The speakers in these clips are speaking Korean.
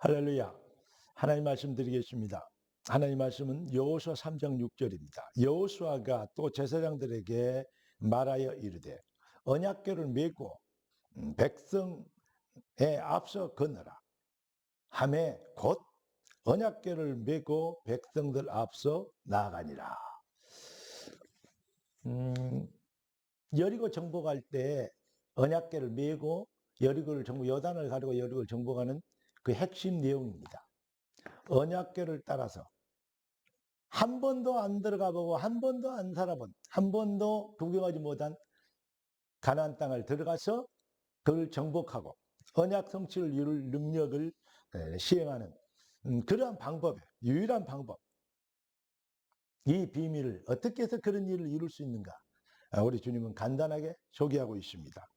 할렐루야. 하나님 말씀 드리겠습니다. 하나님 말씀은 여호수아 3장 6절입니다. 여호수아가 또 제사장들에게 말하여 이르되 언약궤를 메고 음, 백성에 앞서 건너라. 함에 곧 언약궤를 메고 백성들 앞서 나아가니라. 음, 여리고 정복할 때 언약궤를 메고 여리고를 정복 여단을 가리고 여리고를 정복하는 그 핵심 내용입니다. 언약궤를 따라서 한 번도 안 들어가 보고 한 번도 안 살아본 한 번도 구경하지 못한 가나안 땅을 들어가서 그걸 정복하고 언약 성취를 이룰 능력을 에, 시행하는 음, 그러한 방법, 유일한 방법. 이 비밀을 어떻게 해서 그런 일을 이룰 수 있는가? 아, 우리 주님은 간단하게 소개하고 있습니다.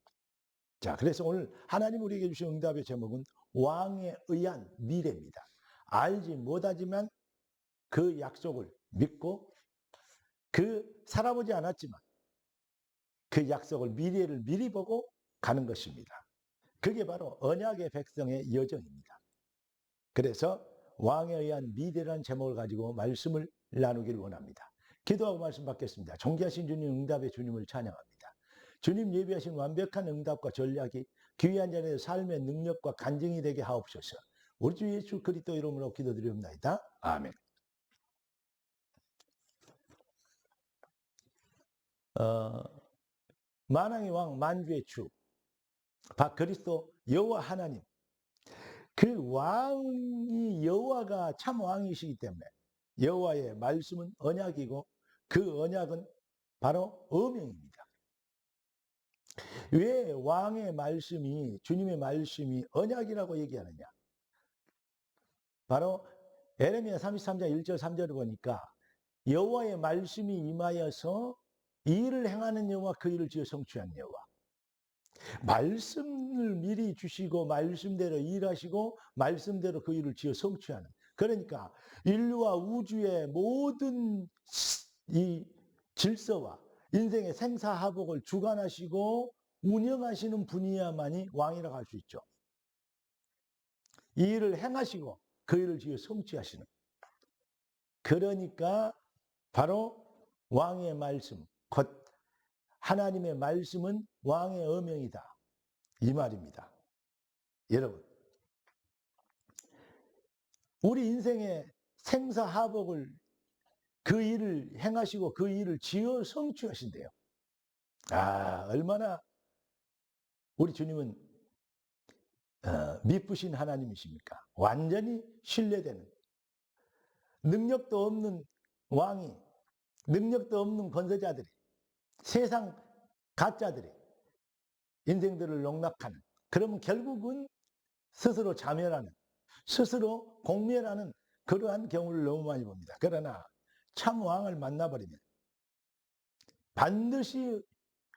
자, 그래서 오늘 하나님 우리에게 주신 응답의 제목은 왕에 의한 미래입니다. 알지 못하지만 그 약속을 믿고 그 살아보지 않았지만 그 약속을 미래를 미리 보고 가는 것입니다. 그게 바로 언약의 백성의 여정입니다. 그래서 왕에 의한 미래라는 제목을 가지고 말씀을 나누기를 원합니다. 기도하고 말씀 받겠습니다. 존귀하신 주님 응답의 주님을 찬양합니다. 주님 예비하신 완벽한 응답과 전략이 귀한 자의 삶의 능력과 간증이 되게 하옵소서. 우리 주 예수 그리스도 이름으로 기도드리옵나이다. 아멘. 어, 만왕의 왕 만주의 주 박 그리스도 여호와 하나님 그 왕이 여호와가 참 왕이시기 때문에 여호와의 말씀은 언약이고 그 언약은 바로 어명입니다. 왜 왕의 말씀이 주님의 말씀이 언약이라고 얘기하느냐? 바로 에레미야 33장 1절 3절을 보니까 여호와의 말씀이 임하여서 이 일을 행하는 여호와 그 일을 지어 성취한 여호와. 말씀을 미리 주시고 말씀대로 일하시고 말씀대로 그 일을 지어 성취하는. 그러니까 인류와 우주의 모든 이 질서와 인생의 생사하복을 주관하시고 운영하시는 분이야만이 왕이라고 할 수 있죠. 이 일을 행하시고 그 일을 지어 성취하시는. 그러니까 바로 왕의 말씀, 곧 하나님의 말씀은 왕의 어명이다. 이 말입니다. 여러분, 우리 인생의 생사하복을 그 일을 행하시고 그 일을 지어 성취하신대요. 아, 얼마나 우리 주님은 어, 미쁘신 하나님이십니까? 완전히 신뢰되는 능력도 없는 왕이 능력도 없는 권세자들이 세상 가짜들이 인생들을 농락하는 그러면 결국은 스스로 자멸하는 스스로 공멸하는 그러한 경우를 너무 많이 봅니다. 그러나 참 왕을 만나버리면 반드시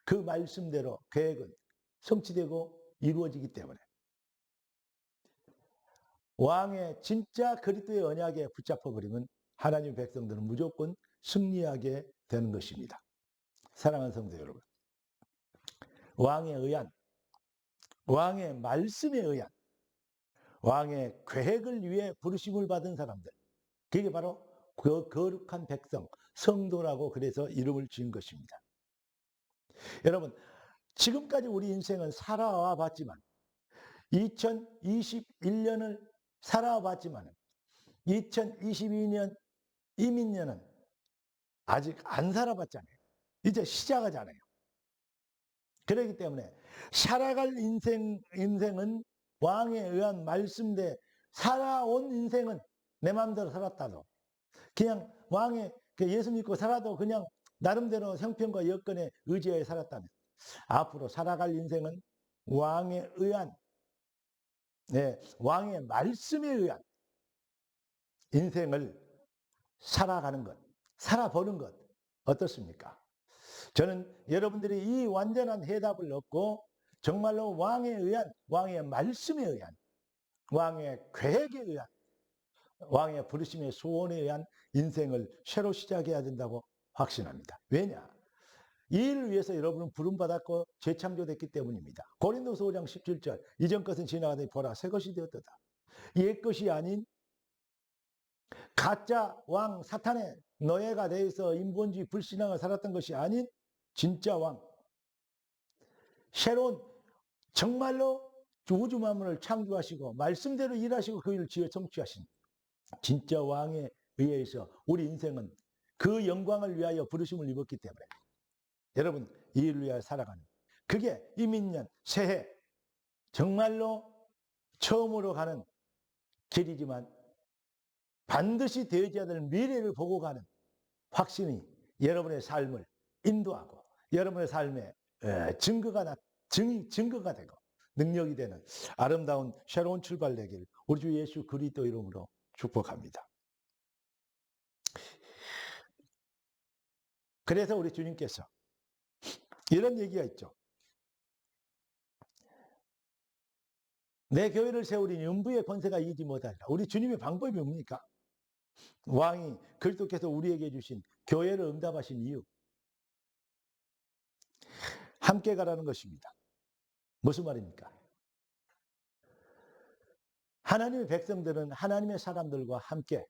그 말씀대로 계획은 성취되고 이루어지기 때문에 왕의 진짜 그리스도의 언약에 붙잡혀 버리면 하나님 백성들은 무조건 승리하게 되는 것입니다. 사랑하는 성도 여러분. 왕에 의한 왕의 말씀에 의한 왕의 계획을 위해 부르심을 받은 사람들. 그게 바로 그 거룩한 백성, 성도라고 그래서 이름을 지은 것입니다. 여러분, 지금까지 우리 인생은 살아와 봤지만 2021년을 살아와 봤지만 2022년 이민년은 아직 안 살아봤잖아요. 이제 시작하잖아요. 그렇기 때문에 살아갈 인생, 인생은 왕에 의한 말씀대 살아온 인생은 내 마음대로 살았다도 그냥 왕의 그 예수 믿고 살아도 그냥 나름대로 형편과 여건에 의지하여 살았다면 앞으로 살아갈 인생은 왕에 의한 네, 왕의 말씀에 의한 인생을 살아가는 것, 살아보는 것 어떻습니까? 저는 여러분들이 이 완전한 해답을 얻고 정말로 왕에 의한 왕의 말씀에 의한 왕의 계획에 의한 왕의 부르심의 소원에 의한 인생을 새로 시작해야 된다고 확신합니다. 왜냐? 이 일을 위해서 여러분은 부름받았고 재창조됐기 때문입니다. 고린도서 5장 17절 이전 것은 지나가더니 보라 새 것이 되었다. 옛 것이 아닌 가짜 왕 사탄의 노예가 되어서 인본주의 불신앙을 살았던 것이 아닌 진짜 왕 새로운 정말로 우주 만물을 창조하시고 말씀대로 일하시고 그 일을 지어 성취하신 진짜 왕에 의해서 우리 인생은 그 영광을 위하여 부르심을 입었기 때문에 여러분 이 일을 위하여 살아가는 그게 이민년 새해 정말로 처음으로 가는 길이지만 반드시 되어져야 될 미래를 보고 가는 확신이 여러분의 삶을 인도하고 여러분의 삶에 에, 증거가 나, 증, 증거가 되고 능력이 되는 아름다운 새로운 출발 되기를 우리 주 예수 그리스도 이름으로 축복합니다. 그래서 우리 주님께서 이런 얘기가 있죠. 내 교회를 세우리 연부의 권세가 이기지 못하리라. 우리 주님의 방법이 뭡니까? 왕이 그리스도께서 우리에게 주신 교회를 응답하신 이유. 함께 가라는 것입니다. 무슨 말입니까? 하나님의 백성들은 하나님의 사람들과 함께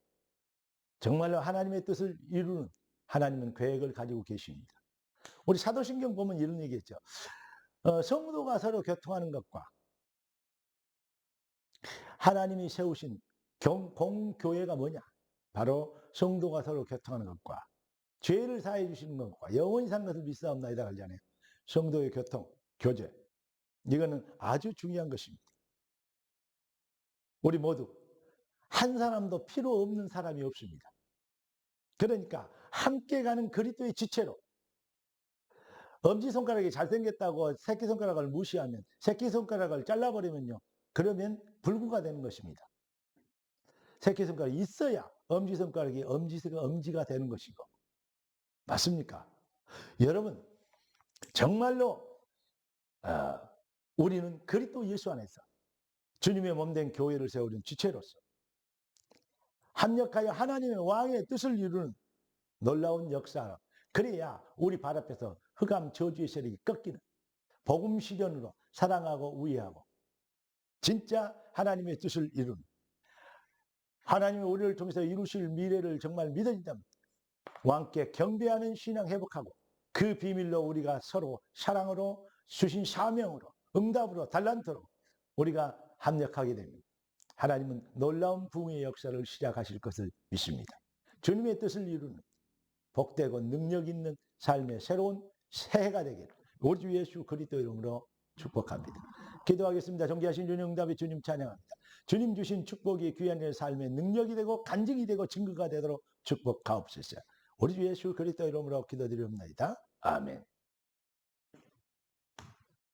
정말로 하나님의 뜻을 이루는 하나님은 계획을 가지고 계십니다. 우리 사도신경 보면 이런 얘기했죠. 어, 성도가 서로 교통하는 것과 하나님이 세우신 경, 공교회가 뭐냐? 바로 성도가 서로 교통하는 것과 죄를 사해 주시는 것과 영원히 산 것을 믿사옵나이다 하잖아요. 성도의 교통, 교제. 이거는 아주 중요한 것입니다. 우리 모두 한 사람도 필요 없는 사람이 없습니다. 그러니까 함께 가는 그리스도의 지체로 엄지손가락이 잘생겼다고 새끼손가락을 무시하면 새끼손가락을 잘라버리면요. 그러면 불구가 되는 것입니다. 새끼손가락이 있어야 엄지손가락이 엄지가, 엄지가 되는 것이고. 맞습니까? 여러분, 정말로, 어, 우리는 그리스도 예수 안에서 주님의 몸된 교회를 세우는 지체로서 합력하여 하나님의 왕의 뜻을 이루는 놀라운 역사. 그래야 우리 발 앞에서 흑암 저주의 세력이 꺾이는 복음 실현으로 사랑하고 우애하고 진짜 하나님의 뜻을 이루는 하나님이 우리를 통해서 이루실 미래를 정말 믿어진다면 왕께 경배하는 신앙 회복하고 그 비밀로 우리가 서로 사랑으로 주신 사명으로 응답으로 달란트로 우리가 합력하게 됩니다. 하나님은 놀라운 부흥의 역사를 시작하실 것을 믿습니다. 주님의 뜻을 이루는 복되고 능력 있는 삶의 새로운 새해가 되기를 우리 주 예수 그리스도 이름으로 축복합니다. 기도하겠습니다. 존귀하신 주님 응답의 주님 찬양합니다. 주님 주신 축복이 귀한 일 삶의 능력이 되고 간증이 되고 증거가 되도록 축복하옵소서. 우리 주 예수 그리스도 이름으로 기도드리옵나이다. 아멘.